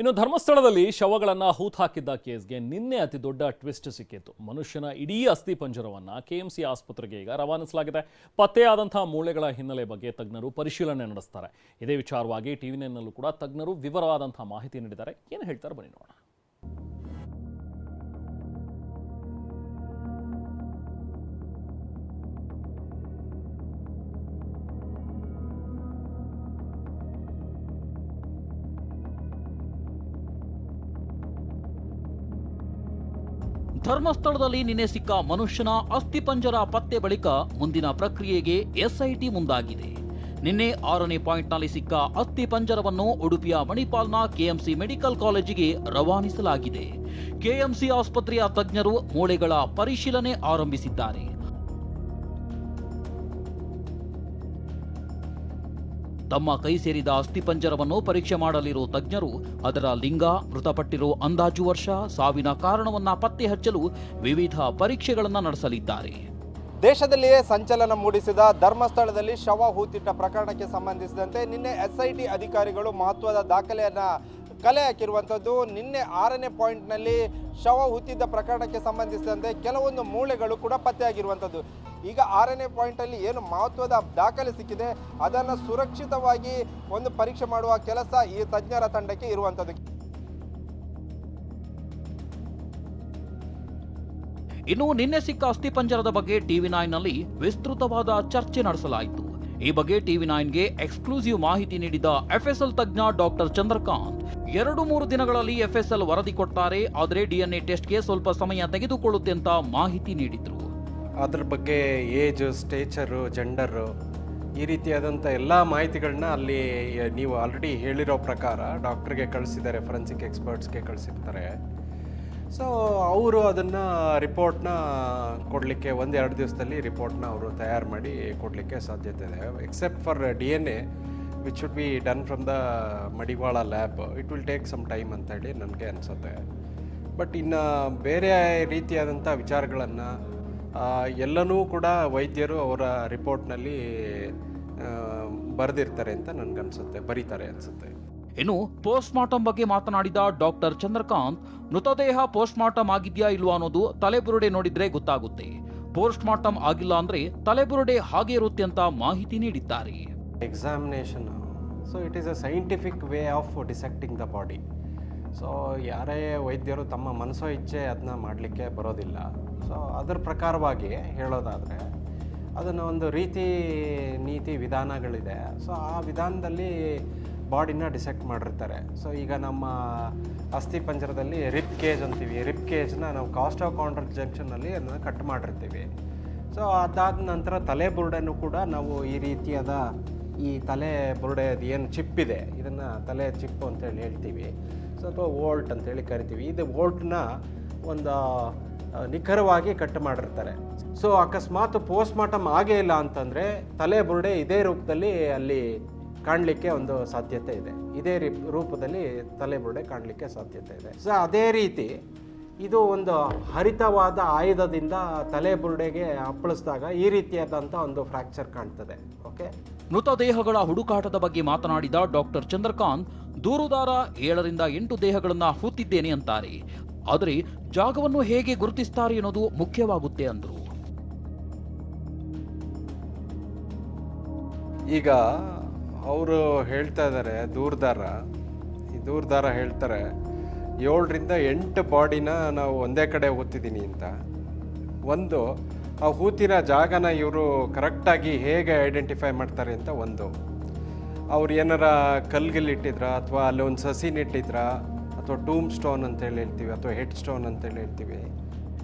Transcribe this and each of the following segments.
ಇನ್ನು ಧರ್ಮಸ್ಥಳದಲ್ಲಿ ಶವಗಳನ್ನು ಹೂತಾಕಿದ್ದ ಕೇಸ್ಗೆ ನಿನ್ನೆ ಅತಿ ದೊಡ್ಡ ಟ್ವಿಸ್ಟ್ ಸಿಕ್ಕಿತ್ತು. ಮನುಷ್ಯನ ಇಡೀ ಅಸ್ಥಿ ಪಂಜರವನ್ನು ಕೆಎಂಸಿ ಆಸ್ಪತ್ರೆಗೆ ಈಗ ರವಾನಿಸಲಾಗಿದೆ. ಪತ್ತೆಯಾದಂತಹ ಮೂಳೆಗಳ ಹಿನ್ನೆಲೆ ಬಗ್ಗೆ ತಜ್ಞರು ಪರಿಶೀಲನೆ ನಡೆಸ್ತಾರೆ. ಇದೇ ವಿಚಾರವಾಗಿ ಟಿವಿ ನೈನ್ನಲ್ಲೂ ಕೂಡ ತಜ್ಞರು ವಿವರವಾದಂತಹ ಮಾಹಿತಿ ನೀಡಿದ್ದಾರೆ. ಏನು ಹೇಳ್ತಾರೆ ಬನ್ನಿ ನೋಡೋಣ. ಧರ್ಮಸ್ಥಳದಲ್ಲಿ ನಿನ್ನೆ ಸಿಕ್ಕ ಮನುಷ್ಯನ ಅಸ್ಥಿಪಂಜರ ಪತ್ತೆ ಬಳಿಕ ಮುಂದಿನ ಪ್ರಕ್ರಿಯೆಗೆ ಎಸ್ಐಟಿ ಮುಂದಾಗಿದೆ. ನಿನ್ನೆ ಆರನೇ ಪಾಯಿಂಟ್ನಲ್ಲಿ ಸಿಕ್ಕ ಅಸ್ಥಿಪಂಜರವನ್ನು ಉಡುಪಿಯ ಮಣಿಪಾಲ್ನ ಕೆಎಂಸಿ ಮೆಡಿಕಲ್ ಕಾಲೇಜಿಗೆ ರವಾನಿಸಲಾಗಿದೆ. ಕೆಎಂಸಿ ಆಸ್ಪತ್ರೆಯ ತಜ್ಞರು ಮೂಳೆಗಳ ಪರಿಶೀಲನೆ ಆರಂಭಿಸಿದ್ದಾರೆ. ತಮ್ಮ ಕೈ ಸೇರಿದ ಅಸ್ಥಿಪಂಜರವನ್ನು ಪರೀಕ್ಷೆ ಮಾಡಲಿರೋ ತಜ್ಞರು ಅದರ ಲಿಂಗ, ಮೃತಪಟ್ಟಿರೋ ಅಂದಾಜು ವರ್ಷ, ಸಾವಿನ ಕಾರಣವನ್ನ ಪತ್ತೆ ಹಚ್ಚಲು ವಿವಿಧ ಪರೀಕ್ಷೆಗಳನ್ನು ನಡೆಸಲಿದ್ದಾರೆ. ದೇಶದಲ್ಲಿಯೇ ಸಂಚಲನ ಮೂಡಿಸಿದ ಧರ್ಮಸ್ಥಳದಲ್ಲಿ ಶವ ಹೂತಿಟ್ಟ ಪ್ರಕರಣಕ್ಕೆ ಸಂಬಂಧಿಸಿದಂತೆ ನಿನ್ನೆ ಎಸ್ಐಟಿ ಅಧಿಕಾರಿಗಳು ಮಹತ್ವದ ದಾಖಲೆಯನ್ನು ಕಲೆ ಹಾಕಿರುವಂಥದ್ದು. ನಿನ್ನೆ ಆರನೇ ಪಾಯಿಂಟ್ನಲ್ಲಿ ಶವ ಹುತ್ತಿದ್ದ ಪ್ರಕರಣಕ್ಕೆ ಸಂಬಂಧಿಸಿದಂತೆ ಕೆಲವೊಂದು ಮೂಳೆಗಳು ಕೂಡ ಪತ್ತೆಯಾಗಿರುವಂಥದ್ದು. ಈಗ ಆರನೇ ಪಾಯಿಂಟಲ್ಲಿ ಏನು ಮಹತ್ವದ ದಾಖಲೆ ಸಿಕ್ಕಿದೆ, ಅದನ್ನು ಸುರಕ್ಷಿತವಾಗಿ ಒಂದು ಪರೀಕ್ಷೆ ಮಾಡುವ ಕೆಲಸ ಈ ತಜ್ಞರ ತಂಡಕ್ಕೆ ಇರುವಂಥದ್ದು ಇನ್ನು ನಿನ್ನೆ ಸಿಕ್ಕ ಅಸ್ಥಿಪಂಜರದ ಬಗ್ಗೆ ಟಿವಿ ನೈನ್ನಲ್ಲಿ ವಿಸ್ತೃತವಾದ ಚರ್ಚೆ ನಡೆಸಲಾಯಿತು. ಈ ಬಗ್ಗೆ ಟಿವಿ ನೈನ್ಗೆ ಎಕ್ಸ್ಕ್ಲೂಸಿವ್ ಮಾಹಿತಿ ನೀಡಿದ ಎಫ್ಎಸ್ಎಲ್ ತಜ್ಞ ಡಾಕ್ಟರ್ ಚಂದ್ರಕಾಂತ್, ಎರಡು ಮೂರು ದಿನಗಳಲ್ಲಿ ಎಫ್ಎಸ್ಎಲ್ ವರದಿ ಕೊಡ್ತಾರೆ, ಆದರೆ ಡಿಎನ್ಎ ಟೆಸ್ಟ್ಗೆ ಸ್ವಲ್ಪ ಸಮಯ ತೆಗೆದುಕೊಳ್ಳುತ್ತೆ ಅಂತ ಮಾಹಿತಿ ನೀಡಿದ್ರು. ಅದ್ರ ಬಗ್ಗೆ ಏಜ್, ಸ್ಟೇಚರು, ಜೆಂಡರು ಈ ರೀತಿಯಾದಂಥ ಎಲ್ಲ ಮಾಹಿತಿಗಳನ್ನ ಅಲ್ಲಿ ನೀವು ಆಲ್ರೆಡಿ ಹೇಳಿರೋ ಪ್ರಕಾರ ಡಾಕ್ಟ್ರಿಗೆ ಕಳಿಸಿದ್ದಾರೆ ಫೊರೆನ್ಸಿಕ್ ಎಕ್ಸ್ಪರ್ಟ್ಸ್ಗೆ ಕಳಿಸಿರ್ತಾರೆ. ಸೊ ಅವರು ಅದನ್ನು ರಿಪೋರ್ಟ್ನ ಕೊಡಲಿಕ್ಕೆ ಒಂದೆರಡು ದಿವಸದಲ್ಲಿ ರಿಪೋರ್ಟ್ನ ಅವರು ತಯಾರು ಮಾಡಿ ಕೊಡಲಿಕ್ಕೆ ಸಾಧ್ಯತೆ ಇದೆ. Except for D N A which should be done from the Madivala lab it will take some time ಅಂತ ಹೇಳಿ ನನಗೆ ಅನಿಸುತ್ತೆ. ಬಟ್ ಇನ್ನು ಬೇರೆ ರೀತಿಯಾದಂಥ ವಿಚಾರಗಳನ್ನು ಎಲ್ಲನೂ ಕೂಡ ವೈದ್ಯರು ಅವರ ರಿಪೋರ್ಟ್ನಲ್ಲಿ ಬರೆದಿರ್ತಾರೆ ಅಂತ ನನಗನ್ಸುತ್ತೆ ಬರೀತಾರೆ ಅನಿಸುತ್ತೆ. ಇನ್ನು ಪೋಸ್ಟ್ ಮಾರ್ಟಮ್ ಬಗ್ಗೆ ಮಾತನಾಡಿದ ಡಾಕ್ಟರ್ ಚಂದ್ರಕಾಂತ್ ಮೃತದೇಹ ಪೋಸ್ಟ್ ಮಾರ್ಟಮ್ ಆಗಿದೆಯಾ ಇಲ್ವಾ ಅನ್ನೋದು ತಲೆಬುರುಡೆ ನೋಡಿದ್ರೆ ಗೊತ್ತಾಗುತ್ತೆ. ಪೋಸ್ಟ್ ಮಾರ್ಟಮ್ ಆಗಿಲ್ಲ ಅಂದ್ರೆ ತಲೆಬುರುಡೆ ಹಾಗೆ ಇರುತ್ತೆ ಅಂತ ಮಾಹಿತಿ ನೀಡಿದ್ದಾರೆ. Examination so it is a scientific way of dissecting the body so ಯಾರೇ ವೈದ್ಯರು ತಮ್ಮ ಮನಸ್ಸೋ ಇಚ್ಛೆ ಅದನ್ನ ಮಾಡಲಿಕ್ಕೆ ಬರೋದಿಲ್ಲ. ಸೊ ಅದರ ಪ್ರಕಾರವಾಗಿ ಹೇಳೋದಾದರೆ, ಅದನ್ನು ಒಂದು ರೀತಿ ನೀತಿ ವಿಧಾನಗಳಿದೆ. ಸೊ ಆ ವಿಧಾನದಲ್ಲಿ ಬಾಡಿನ ಡಿಸೆಕ್ಟ್ ಮಾಡಿರ್ತಾರೆ. ಸೊ ಈಗ ನಮ್ಮ ಅಸ್ಥಿ ಪಂಜರದಲ್ಲಿ ರಿಪ್ ಕೇಜ್ ಅಂತೀವಿ. ರಿಪ್ ಕೇಜ್ನ ನಾವು ಕಾಸ್ಟ್ ಆಫ್ ಕಾಂಟ್ರಾಕ್ಟ್ ಜಂಕ್ಷನಲ್ಲಿ ಅದನ್ನು ಕಟ್ ಮಾಡಿರ್ತೀವಿ. ಸೊ ಅದಾದ ನಂತರ ತಲೆ ಬುರುಡೆನೂ ಕೂಡ ನಾವು ಈ ರೀತಿಯಾದ ಈ ತಲೆ ಬುರುಡೆ ಏನು ಚಿಪ್ ಇದೆ, ಇದನ್ನು ತಲೆ ಚಿಪ್ಪು ಅಂತೇಳಿ ಹೇಳ್ತೀವಿ. ಸೊ ಅಥವಾ ವೋಲ್ಟ್ ಅಂತೇಳಿ ಕರಿತೀವಿ. ಇದು ವೋಲ್ಟ್ನ ಒಂದು ನಿಖರವಾಗಿ ಕಟ್ ಮಾಡಿರ್ತಾರೆ. ಸೊ ಅಕಸ್ಮಾತ್ ಪೋಸ್ಟ್ ಮಾರ್ಟಮ್ ಆಗೇ ಇಲ್ಲ ಅಂತಂದರೆ ತಲೆ ಬುರುಡೆ ಇದೇ ರೂಪದಲ್ಲಿ ಅಲ್ಲಿ ಕಾಣಲಿಕ್ಕೆ ಒಂದು ಸಾಧ್ಯತೆ ಇದೆ. ಇದೇ ರೀ ರೂಪದಲ್ಲಿ ತಲೆ ಬುರುಡೆ ಕಾಣಲಿಕ್ಕೆ ಸಾಧ್ಯತೆ ಇದೆ. ಸೊ ಅದೇ ರೀತಿ ಇದು ಒಂದು ಹರಿತವಾದ ಆಯುಧದಿಂದ ತಲೆ ಬುರುಡೆಗೆ ಅಪ್ಪಳಿಸಿದಾಗ ಈ ರೀತಿಯಾದಂಥ ಒಂದು ಫ್ರ್ಯಾಕ್ಚರ್ ಕಾಣ್ತದೆ ಓಕೆ ಮೃತದೇಹಗಳ ಹುಡುಕಾಟದ ಬಗ್ಗೆ ಮಾತನಾಡಿದ ಡಾಕ್ಟರ್ ಚಂದ್ರಕಾಂತ್ ದೂರುದಾರ ಏಳರಿಂದ ಎಂಟು ದೇಹಗಳನ್ನು ಹೂತಿದ್ದೇನೆ ಅಂತಾರೆ. ಆದರೆ ಜಾಗವನ್ನು ಹೇಗೆ ಗುರುತಿಸ್ತಾರೆ ಅನ್ನೋದು ಮುಖ್ಯವಾಗುತ್ತೆ ಅಂದರು. ಈಗ ಅವರು ಹೇಳ್ತಾ ಇದ್ದಾರೆ ದೂರದಾರ. ಈ ದೂರದಾರ ಹೇಳ್ತಾರೆ ಏಳರಿಂದ ಎಂಟು ಬಾಡಿನ ನಾವು ಒಂದೇ ಕಡೆ ಓದ್ತಿದ್ದೀನಿ ಅಂತ. ಒಂದು, ಆ ಹೂತಿನ ಜಾಗನ ಇವರು ಕರೆಕ್ಟಾಗಿ ಹೇಗೆ ಐಡೆಂಟಿಫೈ ಮಾಡ್ತಾರೆ ಅಂತ ಒಂದು. ಅವ್ರು ಏನಾರ ಕಲ್ಗಿಲ್ ಇಟ್ಟಿದ್ರ ಅಥವಾ ಅಲ್ಲಿ ಒಂದು ಸಸಿನ ಇಟ್ಟಿದ್ರ ಅಥವಾ ಟೂಮ್ ಸ್ಟೋನ್ ಅಂತೇಳಿ ಹೇಳ್ತೀವಿ ಅಥವಾ ಹೆಡ್ ಸ್ಟೋನ್ ಅಂತೇಳಿ ಹೇಳ್ತೀವಿ.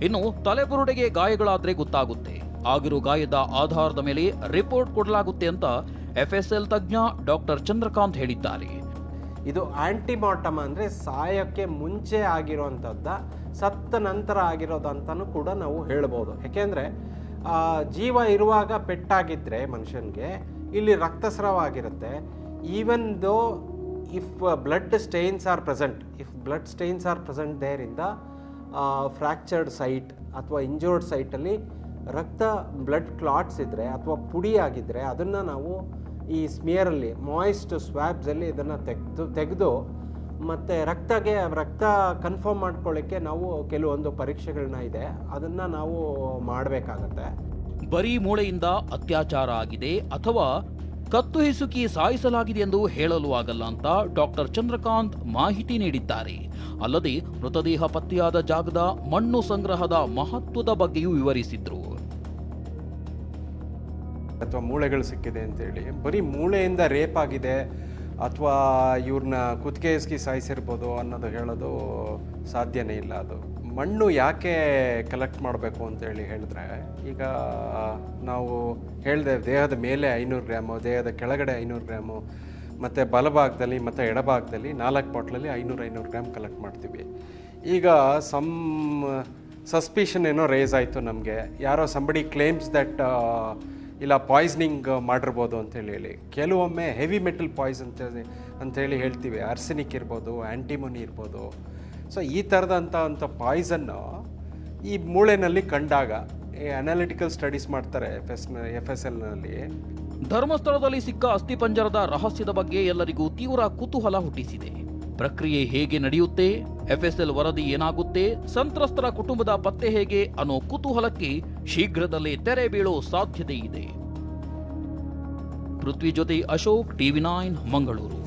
ಇನ್ನು ತಲೆಬುರುಡೆಗೆ ಗಾಯಗಳಾದ್ರೆ ಗೊತ್ತಾಗುತ್ತೆ. ಆಗಿರೋ ಗಾಯದ ಆಧಾರದ ಮೇಲೆ ರಿಪೋರ್ಟ್ ಕೊಡಲಾಗುತ್ತೆ ಅಂತ ಎಫ್ ಎಸ್ ಎಲ್ ತಜ್ಞ ಡಾಕ್ಟರ್ ಚಂದ್ರಕಾಂತ್ ಹೇಳಿದ್ದಾರೆ. ಇದು ಆ್ಯಂಟಿಮಾರ್ಟಮ್ ಅಂದರೆ ಸಾಯಕ್ಕೆ ಮುಂಚೆ ಆಗಿರೋವಂಥದ್ದ, ಸತ್ತ ನಂತರ ಆಗಿರೋದಂತನೂ ಕೂಡ ನಾವು ಹೇಳ್ಬೋದು. ಯಾಕೆಂದರೆ ಜೀವ ಇರುವಾಗ ಪೆಟ್ಟಾಗಿದ್ದರೆ ಮನುಷ್ಯನಿಗೆ ಇಲ್ಲಿ ರಕ್ತಸ್ರಾವ ಆಗಿರುತ್ತೆ even though if blood stains are present if blood stains are present ದೇರಿಂದ fractured site ಅಥವಾ ಇಂಜೋರ್ಡ್ ಸೈಟಲ್ಲಿ ರಕ್ತ ಬ್ಲಡ್ ಕ್ಲಾಟ್ಸ್ ಇದ್ದರೆ ಅಥವಾ ಪುಡಿ ಆಗಿದ್ದರೆ ಅದನ್ನು ನಾವು ಈ ಸ್ಮಿಯರಲ್ಲಿ ಮಾಯಿಸ್ಟ್ ಸ್ವ್ಯಾಬ್ಸಲ್ಲಿ ಇದನ್ನು ತೆಗೆದು ತೆಗೆದು ಮತ್ತು ರಕ್ತಗೆ, ರಕ್ತ ಕನ್ಫರ್ಮ್ ಮಾಡ್ಕೊಳ್ಳಿಕ್ಕೆ ನಾವು ಕೆಲವೊಂದು ಪರೀಕ್ಷೆಗಳನ್ನ ಇದೆ. ಅದನ್ನು ನಾವು ಮಾಡಬೇಕಾಗತ್ತೆ. ಬರೀ ಮೂಳೆಯಿಂದ ಅತ್ಯಾಚಾರ ಆಗಿದೆ ಅಥವಾ ಕತ್ತು ಹಿಸುಕಿ ಸಾಯಿಸಲಾಗಿದೆ ಎಂದು ಹೇಳಲು ಆಗಲ್ಲ ಅಂತ ಡಾಕ್ಟರ್ ಚಂದ್ರಕಾಂತ್ ಮಾಹಿತಿ ನೀಡಿದ್ದಾರೆ. ಅಲ್ಲದೆ ಮೃತದೇಹ ಪತ್ತೆಯಾದ ಜಾಗದ ಮಣ್ಣು ಸಂಗ್ರಹದ ಮಹತ್ವದ ಬಗ್ಗೆಯೂ ವಿವರಿಸಿದ್ರು. ಅಥವಾ ಮೂಳೆಗಳು ಸಿಕ್ಕಿದೆ ಅಂತೇಳಿ. ಬರೀ ಮೂಳೆಯಿಂದ ರೇಪ್ ಆಗಿದೆ ಅಥವಾ ಇವ್ರನ್ನ ಕುತ್ತಿಗೆ ಎಸ್ಕಿ ಸಾಯಿಸಿರ್ಬೋದು ಅನ್ನೋದು ಹೇಳೋದು ಸಾಧ್ಯನೇ ಇಲ್ಲ ಅದು. ಮಣ್ಣು ಯಾಕೆ ಕಲೆಕ್ಟ್ ಮಾಡಬೇಕು ಅಂತೇಳಿ ಹೇಳಿದ್ರೆ, ಈಗ ನಾವು ಹೇಳಿದೆ ದೇಹದ ಮೇಲೆ ಐನೂರು ಗ್ರಾಮು, ದೇಹದ ಕೆಳಗಡೆ ಐನೂರು ಗ್ರಾಮು, ಮತ್ತು ಬಲಭಾಗದಲ್ಲಿ ಮತ್ತು ಎಡಭಾಗದಲ್ಲಿ ನಾಲ್ಕು ಬಾಟ್ಲಲ್ಲಿ ಐನೂರು ಐನೂರು ಗ್ರಾಮ್ ಕಲೆಕ್ಟ್ ಮಾಡ್ತೀವಿ. ಈಗ ಸಮ್ ಸಸ್ಪಿಷನ್ ಏನೋ ರೇಸ್ ಆಯಿತು ನಮಗೆ. ಯಾರೋ ಸಂಬಡಿ ಕ್ಲೇಮ್ಸ್ ದಟ್ ಇಲ್ಲ ಪಾಯ್ಸನಿಂಗ್ ಮಾಡಿರ್ಬೋದು ಅಂತೇಳಿ ಹೇಳಿ ಕೆಲವೊಮ್ಮೆ ಹೆವಿ ಮೆಟಲ್ ಪಾಯ್ಸ್ ಅಂತ ಅಂಥೇಳಿ ಹೇಳ್ತೀವಿ. ಆರ್ಸೆನಿಕ್ ಇರ್ಬೋದು ಆ್ಯಂಟಿಮೊನಿ ಇರ್ಬೋದು. ಸೊ ಈ ಥರದಂಥ ಅಂಥ ಪಾಯ್ಸನ್ನು ಈ ಮೂಳೆನಲ್ಲಿ ಕಂಡಾಗ ಅನಾಲಿಟಿಕಲ್ ಸ್ಟಡೀಸ್ ಮಾಡ್ತಾರೆ ಎಫ್ ಎಸ್ ಎಫ್ ಎಸ್ ಎಲ್ನಲ್ಲಿ ಧರ್ಮಸ್ಥಳದಲ್ಲಿ ಸಿಕ್ಕ ಅಸ್ಥಿಪಂಜರದ ರಹಸ್ಯದ ಬಗ್ಗೆ ಎಲ್ಲರಿಗೂ ತೀವ್ರ ಕುತೂಹಲ ಹುಟ್ಟಿಸಿದೆ. ಪ್ರಕ್ರಿಯೆ ಹೇಗೆ ನಡೆಯುತ್ತೆ? ಎಫ್ಎಸ್ಎಲ್ ವರದಿ ಏನಾಗುತ್ತೆ? ಸಂತ್ರಸ್ತರ ಕುಟುಂಬದ ಪತ್ತೆ ಹೇಗೆ? ಅನ್ನೋ ಕುತೂಹಲಕ್ಕೆ ಶೀಘ್ರದಲ್ಲೇ ತೆರೆ ಬೀಳೋ ಸಾಧ್ಯತೆ ಇದೆ ಪೃಥ್ವಿ ಜೊತೆ ಅಶೋಕ್ ಟಿವಿ ನೈನ್ ಮಂಗಳೂರು.